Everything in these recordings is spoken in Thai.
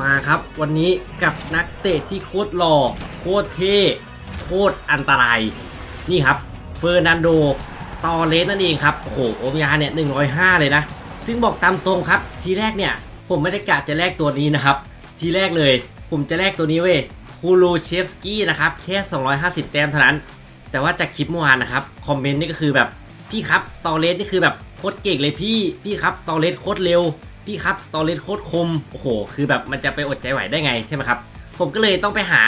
มาครับ วันนี้กับนักเตะที่โคตรหล่อโคตรเท่โคตรอันตราย นี่ครับเฟอร์นันโดตอเลสนั่นเองครับโอ้โหโอมยาเนี่ย105เลยนะ ซึ่งบอกตามตรงครับ ทีแรกเนี่ย ผมไม่ได้กะจะแลกตัวนี้นะครับ ทีแรกเลย ผมจะแลกตัวนี้เว้ยคูลูเชฟสกี้นะครับ แค่ 250 แต้มเท่านั้น แต่ว่าจากคลิปเมื่อวานนะครับ คอมเมนต์นี่ก็คือแบบพี่ครับตอเลสนี่คือแบบโคตรเก่งเลยพี่พี่ครับตอเลสโคตรเร็ว พี่ครับตอเลสโคตรคมโอ้โห คือแบบมันจะไปอดใจไหวได้ไงใช่ไหมครับ ผมก็เลยต้องไปหา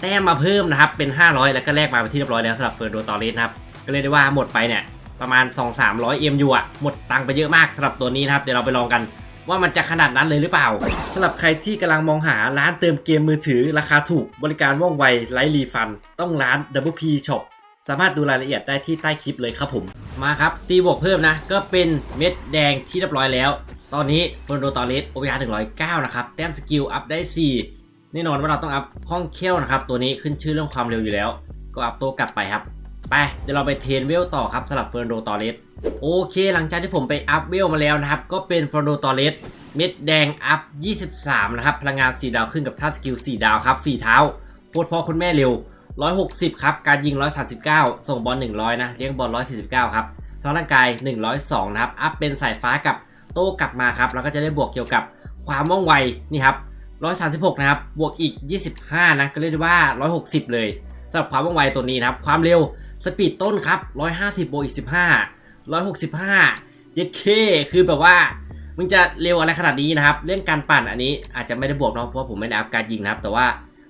แต้มมาเพิ่มนะครับ เป็น 500 แล้วก็แลกมาเป็นที่เรียบร้อยแล้วสำหรับเฟิร์นโดตอเลสนะครับ ก็เลยได้ว่าหมดไปเนี่ยประมาณ 2-300 MU อะหมดตังค์ไปเยอะมากสำหรับตัวนี้นะครับ เดี๋ยวเราไปลองกันว่ามันจะขนาดนั้นเลยหรือเปล่าสำหรับใครที่กำลังมองหาร้านเติมเกมมือถือราคาถูกบริการว่องไวไร้รีฟัน ต้องร้าน Double P Shop สามารถดูรายละเอียดได้ที่ใต้คลิปเลยครับผม มาครับ ตีบวกเพิ่มนะ ก็เป็นเม็ดแดงที่เรียบร้อยแล้ว ตอนนี้ฟอนโดตอเลสโอเวอร์109นะครับ แต้มสกิลอัพได้4แน่นอนว่าเราต้องอัพคล่องแคล่วนะครับ ตัวนี้ขึ้นชื่อเรื่องความเร็วอยู่แล้ว ก็อัพโตวกลับไปครับ ไป เดี๋ยวเราไปเทรนเวลต่อครับสำหรับเฟอร์โดตอเลสโอเค หลังจากที่ผมไปอัพเวลมาแล้วนะครับ ก็เป็นเฟอร์โดตอเลสเม็ดแดงอัพ 23 นะครับ พลังงาน 4 ดาวขึ้นกับท่าสกิล 4 ดาวครับฝีเท้าโคตรพ่อคุณแม่เร็ว 160 ครับ การยิง 139 ส่งบอล 100 นะ เลี้ยงบอล 149 ครับท้องร่างกาย 102 นะครับ อัพเป็นสายฟ้ากับ โต้กลับมาครับแล้วก็จะได้บวกเกี่ยวกับความว่องไวนี่ครับ136 นะครับ บวกอีก 25 นะ ก็เรียกได้ว่า 160 เลยสำหรับความว่องไวตัวนี้นะครับ ความเร็วสปีดต้นครับ 150 บวกอีก 15 165เย็ดเคคือแบบว่า มึงจะเร็วอะไรขนาดนี้นะครับ เรื่องการปั่นอันนี้อาจจะไม่ได้บวกเนาะ เพราะผมไม่ได้อัพการยิงนะครับ แต่ว่า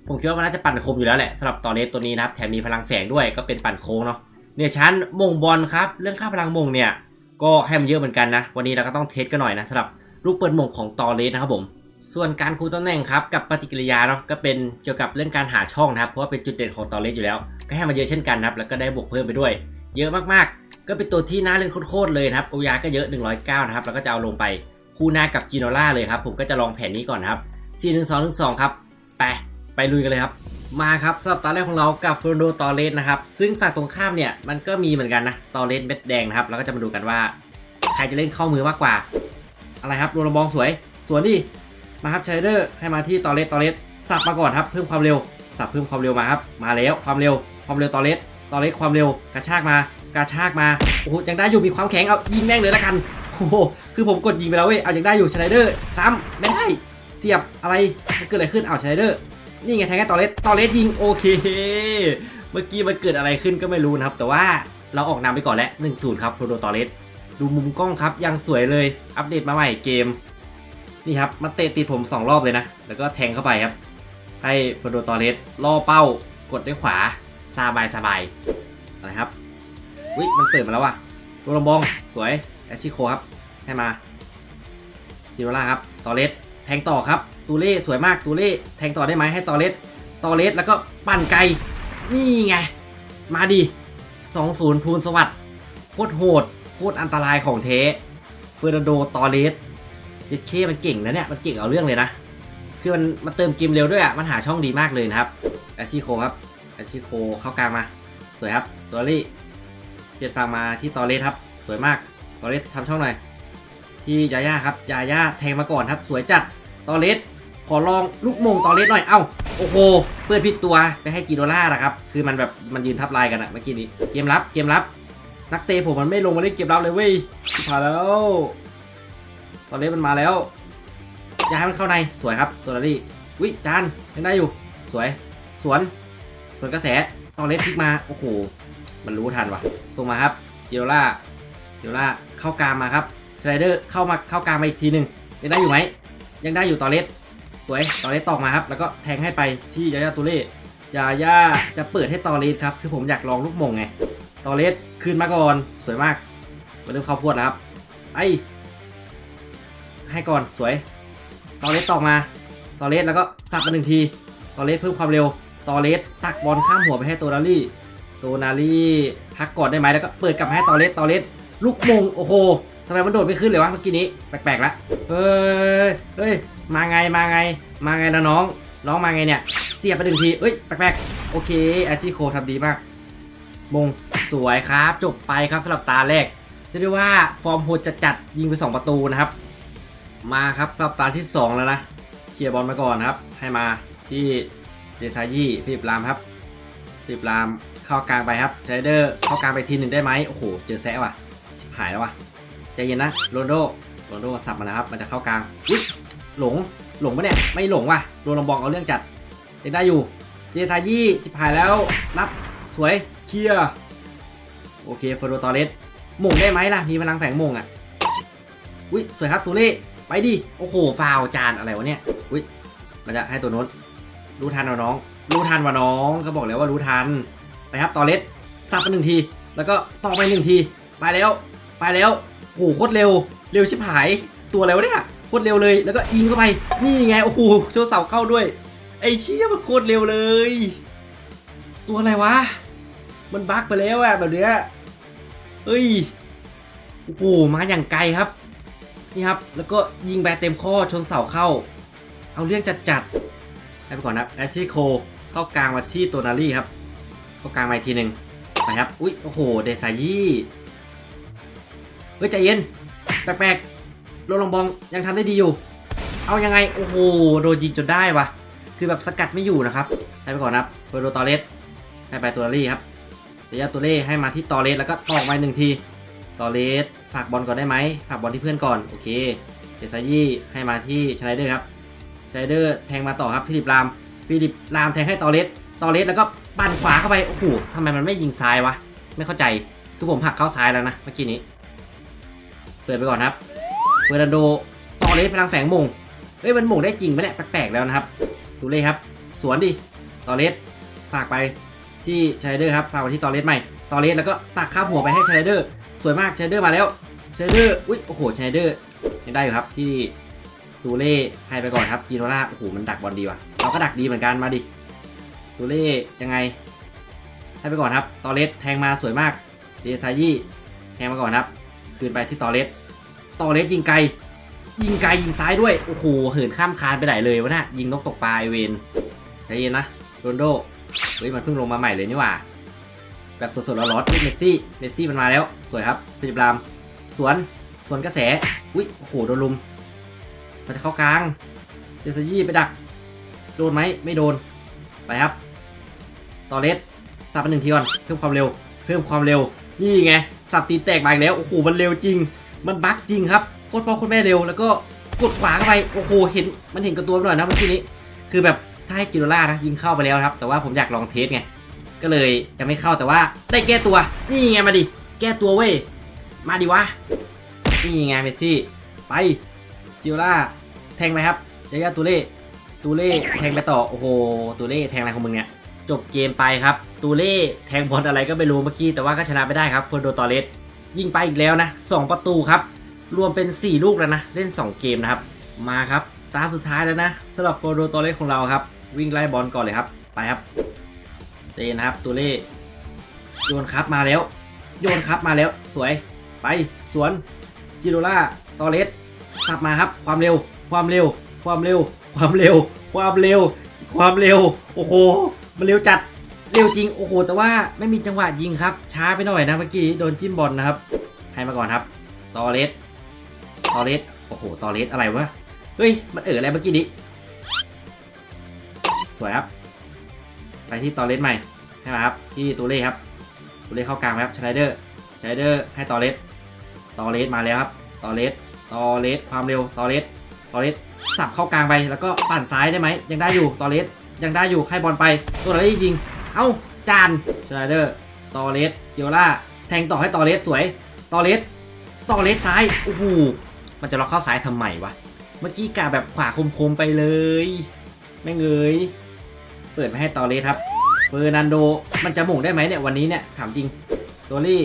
ผมคิดว่ามันน่าจะปั่นคมอยู่แล้วแหละสำหรับตอเลสตัวนี้นะครับ แถมมีพลังแฝงด้วย ก็เป็นปั่นโค้งเนาะ เนี่ยชั้นมงบอลครับ เรื่องค่าพลังมงเนี่ย ก็ให้มันเยอะเหมือนกันนะ วันนี้เราก็ต้องเทสกันหน่อยนะสำหรับลูกเปิดมงของตอเลสนะครับผม ส่วนการคูณตำแหน่งครับกับปฏิกิริยาเนาะก็เป็นเกี่ยวกับเรื่องการหาช่องนะครับเพราะว่าเป็นจุดเด่นของตอเลสอยู่แล้ว ก็ให้มันเยอะเช่นกันนะครับแล้วก็ได้บวกเพิ่มไปด้วย เยอะมากๆ ก็เป็นตัวที่น่าเล่นโคตรเลยนะครับโอยาก็เยอะ 109นะครับแล้วก็จะเอาลงไปคู่หน้ากับจีโนล่าเลยครับผมก็จะลองแผนนี้ก่อนนะครับ4 1 2 1 2ครับไปไปลุยกันเลยครับ มาครับสำหรับตอนแรกของเรากับเฟรโดตอเลสนะครับ ซึ่งฝั่งตรงข้ามเนี่ยมันก็มีเหมือนกันนะตอเลสเม็ดแดงนะครับแล้วก็จะมาดูกันว่า ใครจะเล่นเข้ามือมากกว่า อะไรครับโดนระบองสวย สวนดิมาครับเชเดอร์ให้มาที่ตอเลสตอเลสสับมาก่อนครับเพิ่มความเร็วสับเพิ่มความเร็วมาครับ มาแล้วความเร็วความเร็วตอเลสตอเลสความเร็วกระชากมากระชากมาโอ้โหยังได้อยู่มีความแข็งเอายิงแม่งเลยละกันโอ้โหคือผมกดยิงไปแล้วเว้ยเอายังได้อยู่ชไนเดอร์ซ้ำไม่ได้เสียบอะไรเกิดอะไรขึ้นเอาชไนเดอร์ นี่ไงแทงให้ตอเลสตอเลสยิงโอเค เมื่อกี้มันเกิดอะไรขึ้นก็ไม่รู้นะครับ แต่ว่าเราออกนำไปก่อนแล้ว1-0ครับโฟโดตอเลสดูมุมกล้องครับยังสวยเลยอัปเดตมาใหม่เกมนี่ครับมาเตะติดผม 2 รอบเลยนะ แล้วก็แทงเข้าไปครับ ให้โฟโดตอเลสล่อเป้ากดด้วยขวาสบายสบายอะไรครับวิมันเปิดมาแล้วว่ะโดนลำบองสวยแอชชิโคครับให้มาจิโรล่าครับตอเลส แทงต่อครับ ตูเล่สวยมากตูเล่แทงต่อได้ไหมให้ตอเลสตอเลสแล้วก็ปั่นไกลนี่ไง มาดิ2-0พูนสวัสด์โคตรโหดโคตรอันตรายของเทเฟอร์นโดตอเลสเยเคมันเก่งนะเนี่ยมันเก่งเอาเรื่องเลยนะคือมันมาเติมเกมเร็วด้วยอะมันหาช่องดีมากเลยนะครับแอชชิโคครับแอชชิโคเข้ากลางมา สวยครับตอรี่เปลี่ยนฝั่งมาที่ตอเลสครับ สวยมากตอเลสทำช่องหน่อย ที่ยาย่าครับยาย่าแทงมาก่อนครับ สวยจัดตอเลสขอลองลูกมงตอเลสหน่อยเอ้าโอ้โหเปิดผิดตัวไปให้จีโดล่านะครับคือมันแบบมันยืนทับลายกันอะเมื่อกี้นี้เกมรับเกมรับนักเตะผมมันไม่ลงมาเล่นเกมรับเลยเว้ยผ่านแล้วตอเลสมันมาแล้วอยาให้มันเข้าในสวยครับตัวลารี่วิจานยังได้อยู่ สวย สวน สวนกระแสตอเลสพลิกมาโอ้โหมันรู้ทันว่ะส่งมาครับจีโดล่าจีโดล่าเข้ากลางมาครับ สไลเดอร์เข้ามาเข้ากลางมาอีกทีหนึ่งยังได้อยู่ไหม ยังได้อยู่ต่อเลสสวยต่อเลสตอกมาครับ แล้วก็แทงให้ไปที่ยาย่าตุเล่ยาย่าจะเปิดให้ต่อเลสครับ คือผมอยากลองลูกมงไงต่อเลสคืนมาก่อนสวยมากมาเริ่มเข้าพวดแล้วครับไอให้ก่อนสวยต่อเลสตอกมาต่อเลสแล้วก็สับมาหนึ่งทีต่อเลสเพิ่มความเร็วต่อเลสตักบอลข้ามหัวไปให้โตนาลี่โตนาลี่พักก่อนได้ไหมแล้วก็เปิดกลับให้ต่อเลสต่อเลสลูกมงโอ้โห ทำไมมันโดดไม่ขึ้นเลยวะเมื่อกี้นี้แปลกๆละเฮ้ยเฮ้ยมาไงมาไง มาไงนะน้องน้องมาไงเนี่ยเสียบไปหนึ่งทีเอ้ยแปลกๆโอเคอาชีโคทำดีมากมงสวยครับ จบไปครับสำหรับตาแรกเรียกได้ว่าฟอร์มโหดจัดๆยิงไป 2 ประตูนะครับ มาครับสำหรับตาที่ 2 แล้วนะทลียร์บอลมาก่อนครับ ให้มาที่เดซายี่ฟิลิปลามครับฟิลิปลามเข้ากลางไปครับชไนเดอร์เข้ากลางไปทีหนึ่งได้ไหมโอ้โหเจอแซะว่ะชิบหายแล้วว่ะ ใจเย็นนะโรนโดโรนโดสับมาแล้วครับ มันจะเข้ากลางอุ๊ยหลงหลงปะเนี่ย ไม่หลงว่ะโดนลำบองเอาเรื่องจัดยังได้อยู่เดซายี่ชิบหายแล้วรับสวยเคลียร์โอเคเฟอร์โดตอเรสหม่งได้ไหมล่ะ มีพลังแฝงหม่งอะอุ้ยสวยครับตูเล่ไปดิโอ้โหฟาวจานอะไรวะเนี่ยอุ้ยมันจะให้ตัวโน้นรู้ทันวะน้อง รู้ทันวะน้องเขาบอกแล้วว่ารู้ทันไปครับตอเลสสับไปหนึ่งที แล้วก็ต่อไปหนึ่งที ไปแล้ว ไปแล้ว โหโคตรเร็ว เร็วชิบหายตัวอะไรวะเนี่ยโคตรเร็วเลยแล้วก็ยิงเข้าไป นี่ไงโอ้โหโจเสาเข้าด้วย ไอ้เชี่ยมันโคตรเร็วเลย ตัวอะไรวะ มันบั๊กไปแล้วอะแบบเนี้ยเฮ้ยโอ้โหมาอย่างไกลครับ นี่ครับ แล้วก็ยิงแบเต็มข้อชนเสาเข้า เอาเรื่องจัดจัดให้ไปก่อนนะแอชชี่โคเข้ากลางมาที่ตัวนารี่ครับ เข้ากลางมาทีหนึ่งไปครับ อุ๊ยโอ้โห เดซายี่ ฮ้ยใจเย็น แปลกๆโรลองบองยังทำได้ดีอยู่ เอายังไง โอ้โห โดนยิงจนได้วะคือแบบสกัดไม่อยู่นะครับ ให้ไปก่อนนะครับเฟอร์โดตอเรสให้ไปตัวรี่ครับเดียตัวเล่ให้มาที่ตอเรสแล้วก็ตอกมาหนึ่งที ตอเรสฝากบอลก่อนได้ไหมฝากบอลที่เพื่อนก่อน โอเคเดซายี่ให้มาที่ชไนเดอร์ครับชไชเดอร์แทงมาต่อครับฟิลิปรามฟิลิปรามแทงให้ตอเลสตอเลสแล้วก็ปั่นขวาเข้าไป โอ้โหทำไมมันไม่ยิงซ้ายวะ ไม่เข้าใจ คือผมผลักเข้าซ้ายแล้วนะเมื่อกี้นี้ เปิดไปก่อนครับเฟอร์นันโดตอเลสพลังแฝงมงเฮ้ยมันมงได้จริงไหมเนี่ยแปลกๆแล้วนะครับดูเลยครับ สวนดิตอเลสฝากไปที่ชไชเดอร์ครับฝากไปที่ตอเลสใหม่ตอเลสแล้วก็ตักข้ามหัวไปให้ชไชเดอร์สวยมากชไชเดอร์มาแล้วชไชเดอร์อุ้ยโอ้โหชไชเดอร์ยังได้อยู่ครับที่ตูเล่ให้ไปก่อนครับจีโนล่าโอ้โหมันดักบอลดีว่ะเราก็ดักดีเหมือนกันมาดิตูเล่ยังไง ให้ไปก่อนครับตอเลสแทงมาสวยมากเดซายี่แทงมาก่อนครับ คืนไปที่ตอเลสตอเลสยิงไกล ยิงไกลยิงซ้ายด้วย โอ้โหเหินข้ามคานไปไหนเลยวะนะยิงนกตกปลาไอเวนใจเย็นนะโรนโดเฮ้ยมันเพิ่งลงมาใหม่เลยนี่หว่า แบบสดๆร้อนๆเฮ้ยเมสซี่เมสซี่มันมาแล้ว สวยครับฟิลิปรามสวนสวนกระแสอุ้ยโอ้โหโดนลุมมันจะเข้ากลางเดซยี่ไปดัก โดนไหมไม่โดนไปครับต่อเลสสับไปหนึ่งทีก่อนเพิ่มความเร็ว เพิ่มความเร็ว นี่ไง สับตีแตกมาอีกแล้ว โอ้โห มันเร็วจริง มันบั๊กจริงครับโคตรพ่อโคตรแม่เร็ว แล้วก็กดขวาเข้าไป โอ้โห เห็น มันเห็นกับตัวหน่อยนะเมื่อกี้นี้ คือแบบถ้าให้จิโรล่านะยิงเข้าไปแล้วครับ แต่ว่าผมอยากลองเทสไง ก็เลยยังไม่เข้าแต่ว่าได้แก้ตัว นี่ไงมาดิ แก้ตัวเว้ย มาดิวะ นี่ไงเมสซี่ ไป จิโอล่า แทงไปครับยายาตูเล่ตูเล่แทงไปต่อ โอ้โหตูเล่แทงอะไรของมึงเนี่ย จบเกมไปครับ ตูเล่แทงบอลอะไรก็ไม่รู้เมื่อกี้ แต่ว่าก็ชนะไปได้ครับเฟอร์โดตอเรสยิงไปอีกแล้วนะ 2 ประตูครับ รวมเป็น 4 ลูกแล้วนะ เล่น 2 เกมนะครับ มาครับตาสุดท้ายแล้วนะสำหรับเฟอร์โดตอเรสของเราครับ วิ่งไล่บอลก่อนเลยครับ ไปครับเจนนะครับตูเล่โยนครับมาแล้ว โยนครับมาแล้วสวยไปสวนจิโรล่าตอเรสขับมาครับ ความเร็ว ความเร็ว ความเร็ว ความเร็ว ความเร็ว ความเร็ว โอ้โห มันเร็วจัดเร็วจริง โอ้โห แต่ว่าไม่มีจังหวะยิงครับ ช้าไปหน่อยนะเมื่อกี้โดนจิ้มบอลนะครับ ให้มาก่อนครับ ตอเลสตอเลสโอ้โห ตอเลสอะไรวะ เฮ้ย มันเอ๋ออะไรเมื่อกี้นี้ สวยครับ ไปที่ตอเลสใหม่ ให้มาครับ ที่ตูเล่ครับตูเล่เข้ากลางครับชไนเดอร์ชไนเดอร์ให้ตอเลสตอเลสมาแล้วครับ ตอเลสตอเลสความเร็ว ตอเลสตอเลสสับเข้ากลางไป แล้วก็ปั่นซ้ายได้ไหม ยังได้อยู่ ตอเลส ยังได้อยู่ให้บอลไปตัวอะไรยิง เอ้าจานชไนเดอร์ตอเลสเกียวล่าแทงต่อให้ตอเลสสวยตอเลสตอเลสซ้ายโอ้โหมันจะล็อกเข้าซ้ายทำไมวะเมื่อกี้กะแบบขวาคมๆไปเลยแม่งเอ้ยเปิดมาให้ตอเลสครับเฟอร์นันโดมันจะหม่งได้ไหมเนี่ยวันนี้เนี่ยถามจริงตัวรี่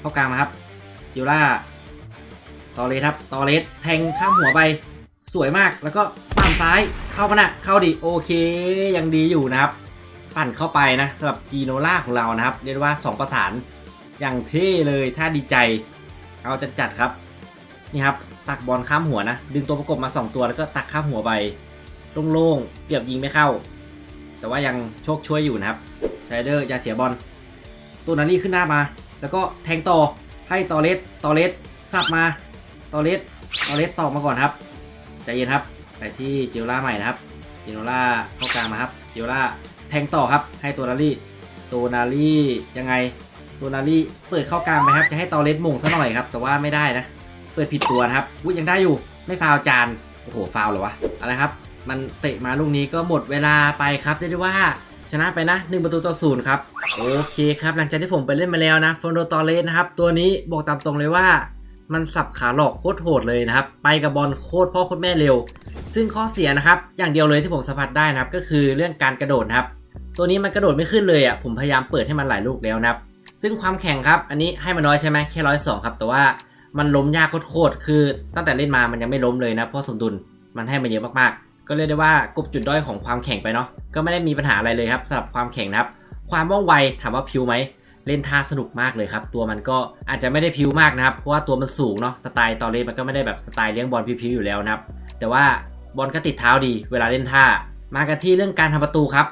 เข้ากลางมาครับเกียวล่าตอเลสครับตอเลสแทงข้ามหัวไปสวยมากแล้วก็ ปั่นซ้ายเข้ามานะเข้าดิโอเค ยังดีอยู่นะครับ ปั่นเข้าไปนะสำหรับจีโนล่าของเรานะครับ เรียกว่า 2 ประสานอย่างเท่เลยถ้าดีใจ เอาจัดจัดครับ นี่ครับ ตักบอลข้ามหัวนะ ดึงตัวประกบมา 2 ตัวแล้วก็ตักข้ามหัวไปโล่งๆเกือบยิงไม่เข้า แต่ว่ายังโชคช่วยอยู่นะครับไรเดอร์อย่าเสียบอลตัวนารี่ขึ้นหน้ามา แล้วก็แทงต่อให้ตอเลสตอเลสสับมาตอเลสตอเลสตอกมาก่อนครับใจเย็นครับ ไปที่เจโอล่าใหม่นะครับเจโอล่าเข้ากลางมาครับเจโอล่าแทงต่อครับ ให้ตัวนารี่ตัวนารี่ยังไงตัวนารี่เปิดเข้ากลางไปครับ จะให้ตอเลสมงซะหน่อยครับ แต่ว่าไม่ได้นะ เปิดผิดตัวนะครับอุ้ยยังได้อยู่ ไม่ฟาวจาน โอ้โห ฟาวเหรอวะ อะไรครับ มันเตะมาลูกนี้ก็หมดเวลาไปครับเรียกได้ว่าชนะไปนะ 1 ประตูต่อศูนย์ครับ โอเคครับ หลังจากที่ผมไปเล่นมาแล้วนะฟอนโดตอเลสนะครับ ตัวนี้บอกตามตรงเลยว่า มันสับขาหลอกโคตรโหดเลยนะครับ ไปกับบอลโคตรพ่อโคตรแม่เร็ว ซึ่งข้อเสียนะครับ อย่างเดียวเลยที่ผมสัมผัสได้นะครับ ก็คือเรื่องการกระโดดนะครับ ตัวนี้มันกระโดดไม่ขึ้นเลยอะ ผมพยายามเปิดให้มันหลายลูกแล้วนะครับ ซึ่งความแข็งครับ อันนี้ให้มันน้อยใช่ไหมแค่ร้อยสองครับ แต่ว่ามันล้มยากโคตรคือ ตั้งแต่เล่นมามันยังไม่ล้มเลยนะเพราะสมดุลมันให้มาเยอะมากๆ ก็เรียกได้ว่ากบจุดด้อยของความแข็งไปเนาะ ก็ไม่ได้มีปัญหาอะไรเลยครับสำหรับความแข็งนะครับ ความว่องไวถามว่าพิวไหม เล่นท่าสนุกมากเลยครับ ตัวมันก็อาจจะไม่ได้พิวมากนะครับ เพราะว่าตัวมันสูงเนาะสไตล์ตอนเล่นมันก็ไม่ได้แบบสไตล์เลี้ยงบอลพิวๆอยู่แล้วนะครับ แต่ว่าบอลก็ติดเท้าดี เวลาเล่นท่า มากันที่เรื่องการทำประตูครับ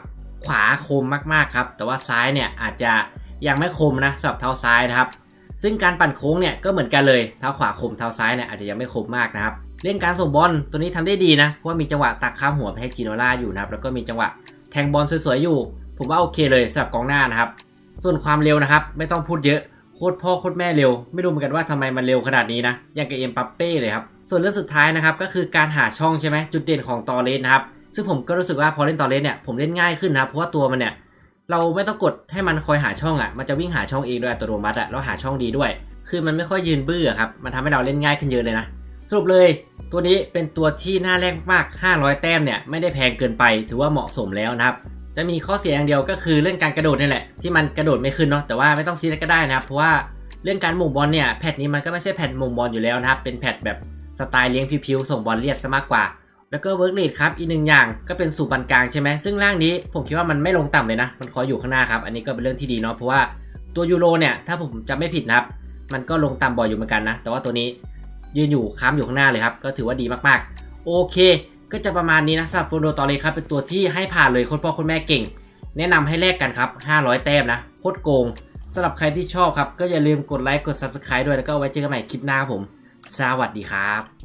ขวาคมมากๆครับ แต่ว่าซ้ายเนี่ยอาจจะยังไม่คมนะสำหรับเท้าซ้ายนะครับ ซึ่งการปั่นโค้งเนี่ยก็เหมือนกันเลยเท้าขวาคมเท้าซ้ายเนี่ยอาจจะยังไม่คมมากนะครับเรื่องการส่งบอลตัวนี้ทำได้ดีนะเพราะว่ามีจังหวะตักข้ามหัวไปให้ทีโนล่าอยู่นะครับแล้วก็มีจังหวะแทงบอลสวยๆอยู่ ผมว่าโอเคเลยสำหรับกองหน้านะครับ ส่วนความเร็วนะครับ ไม่ต้องพูดเยอะโคตรพ่อโคตรแม่เร็ว ไม่รู้เหมือนกันว่าทำไมมันเร็วขนาดนี้นะอย่างกับเอ็มปัปเป้เลยครับ ส่วนเรื่องสุดท้ายนะครับก็คือการหาช่องใช่ไหมจุดเด่นของตอเลสนะครับซึ่งผมก็รู้สึกว่าพอเล่นตอเลสเนี่ยผมเล่นง่ายขึ้นนะเพราะว่าตัวมันเนี่ยเราไม่ต้องกดให้มันคอยหาช่องอะ มันจะวิ่งหาช่องเองโดยอัตโนมัติอะแล้วหาช่องดีด้วย คือมันไม่ค่อยยืนบื้อครับ มันทำให้เราเล่นง่ายขึ้นเยอะเลยนะ สรุปเลย ตัวนี้เป็นตัวที่น่าแรกมาก 500 แต้มเนี่ยไม่ได้แพงเกินไป ถือว่าเหมาะสมแล้วนะครับ จะมีข้อเสียอย่างเดียวก็คือเรื่องการกระโดดนี่แหละ ที่มันกระโดดไม่ขึ้นเนาะแต่ว่าไม่ต้องซีเรียสก็ได้นะครับเพราะว่าเรื่องการหม่งบอลเนี่ยแพทนี้มันก็ไม่ใช่แพทหม่งบอลอยู่แล้วนะครับเป็นแพทแบบสไตล์เลี้ยงพิวๆส่งบอลเรียดซะมากกว่า แล้วก็เวิร์กเลดครับอีกหนึ่งอย่างก็เป็นสู่บันกลางใช่ไหมซึ่งร่างนี้ผมคิดว่ามันไม่ลงต่ำเลยนะ มันคอยอยู่ข้างหน้าครับอันนี้ก็เป็นเรื่องที่ดีเนาะเพราะว่าตัวยูโรเนี่ยถ้าผมจำไม่ผิดนะครับมันก็ลงต่ำบ่อยอยู่เหมือนกันนะแต่ว่าตัวนี้ยืนอยู่ค้ำอยู่ข้างหน้าเลยครับก็ถือว่าดีมากๆ โอเคก็จะประมาณนี้นะสำหรับโฟโดตอเลครับเป็นตัวที่ให้ผ่านเลยคนพ่อคนแม่เก่ง แนะนำให้แลกกันครับ 500 แต้มนะโคตรโกงสำหรับใครที่ชอบครับ ก็อย่าลืมกดไลค์กด Subscribe ด้วยแล้วก็ไว้เจอกันใหม่คลิปหน้าผม สวัสดีครับ